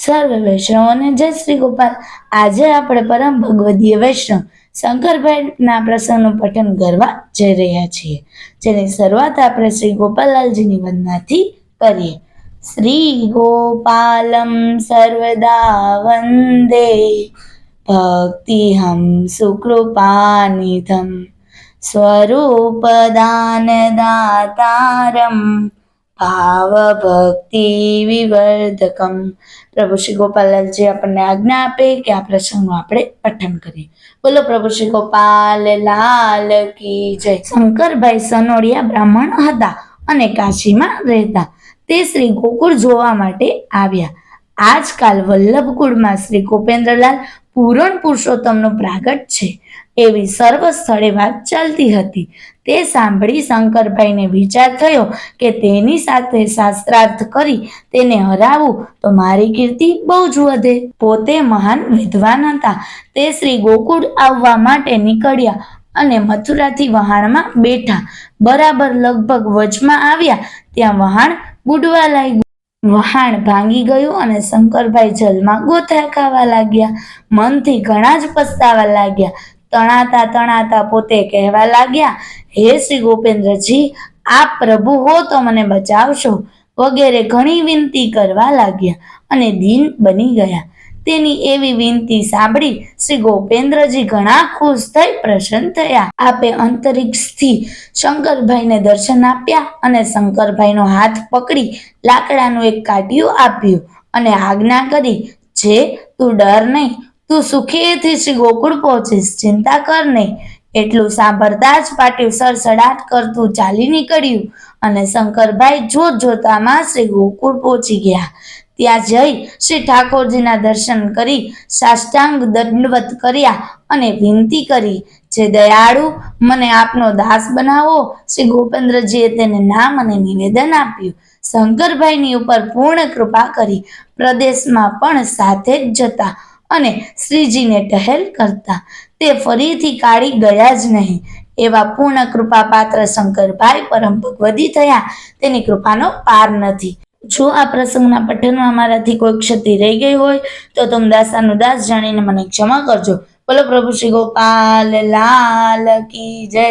સર્વ વૈષ્ણવોને જય શ્રી ગોપાલ. આજે આપણે પરમ ભગવદીય વૈષ્ણવ શંકરભાઈના પ્રસંગનું પઠન કરવા જઈ રહ્યા છીએ, જેની શરૂઆત આપણે શ્રી ગોપાલલાલજીની વંદનાથી કરીએ. શ્રી ગોપાલમ સર્વદા વંદે. ભક્તિહમ સુકૃપાનિધમ. સ્વરૂપદાનદાતારમ ભાવભક્તિ વિવર્ધકમ પ્રભુ શ્રી ગોપાલજી આપણને આજ્ઞા આપે કે આ પ્રસંગનું આપણે પઠન કરીએ બોલો પ્રભુ શ્રી ગોપાલ લાલ કી જય શંકરભાઈ સનોડિયા બ્રાહ્મણ હતા અને કાશીમાં રહેતા। તે શ્રી ગોકુળ જોવા માટે આવ્યા। આજકાલ વલ્લભકુળમાં શ્રી ગોપેન્દ્રલાલ પૂરણ પુરુષોત્તમનું પ્રાગટ છે, એવી સર્વ સ્થળે વાત ચાલતી હતી। તે સાંભળી શંકરભાઈને વિચાર થયો કે તેની સાથે શાસ્ત્રાર્થ કરી તેને હરાવું તો મારી કીર્તિ બહુ જ વધે. પોતે મહાન વિદ્વાન હતા. તે શ્રી ગોકુળ આવવા માટે નીકળ્યા અને મથુરાથી વહાણમાં બેઠા. બરાબર લગભગ વચમાં આવ્યા. ત્યાં વહાણ બુડવા લાગ્યું. વહાણ ભાંગી ગયું અને શંકરભાઈ જલમાં ગોથા ખાવા લાગ્યા. મનથી ઘણા જ પસ્તાવા લાગ્યા. તણાતા તણાતા પોતે કહેવા લાગ્યા, હે શ્રી ગોપેન્દ્રજી, આપ પ્રભુ હો તો મને બચાવશો. વગેરે ઘણી વિનંતી કરવા લાગ્યા અને દીન બની ગયા. તેની એવી વિનંતી સાંભળી શ્રી ગોપેન્દ્રજી ઘણા ખુશ થઈ પ્રસન્ન થયા. આપે અંતરિક્ષથી શંકરભાઈને દર્શન આપ્યા અને શંકરભાઈનો હાથ પકડી લાકડાનું એક કાઢિયું આપ્યું અને આજ્ઞા કરી, જે તું ડર નહીં તું સુખેથી શ્રી ગોકુળ પહોંચીશ. ચિંતા કર નહીં. એટલું સાંભળતા જ પાટિયું સડસડાટ કરતું ચાલી નીકળ્યું અને શંકરભાઈ જોત જોતામાં શ્રી ગોકુળ પહોંચી ગયા. ત્યાં જઈ શ્રી ઠાકોરજીના દર્શન કરી, સાષ્ટાંગ દંડવત કર્યા અને વિનંતી કરી, જે દયાળુ, મને આપનો દાસ બનાવો. શ્રી ગોપેન્દ્રજીએ તેને નામ અને નિવેદન આપ્યું. શંકરભાઈની ઉપર પૂર્ણ કૃપા કરી પ્રદેશમાં પણ સાથે જ જતા અને શ્રીજીને ટહેલ કરતા. તે ફરીથી કાઢી ગયા જ નહીં. એવા પૂર્ણ કૃપા પાત્ર શંકરભાઈ પરમ ભગવદી થયા. તેની કૃપાનો પાર નથી. જો આ પ્રસંગના પઠનમાં મારાથી કોઈ ક્ષતિ રહી ગઈ હોય, તો તમે દાસાનું દાસ જાણીને મને ક્ષમા કરજો. બોલો પ્રભુ શ્રી ગોપાલ, લાલ કી જય.